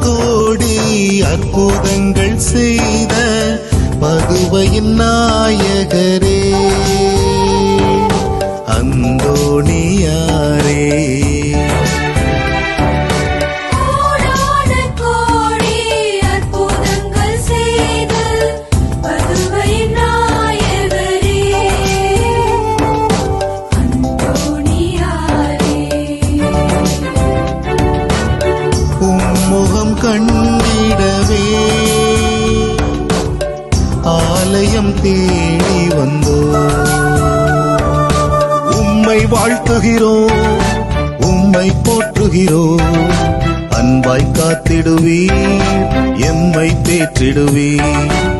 கோடி அற்புதங்கள் செய்த பதுவையின் நாயகரே. அந்தோணி ஆலயம் தேடி வந்தோ. உம்மை வாழ்த்துகிறோம் உம்மை போற்றுகிறோம் அன்பாய் காத்திடுவீர் எம்மை தேற்றிடுவீர்.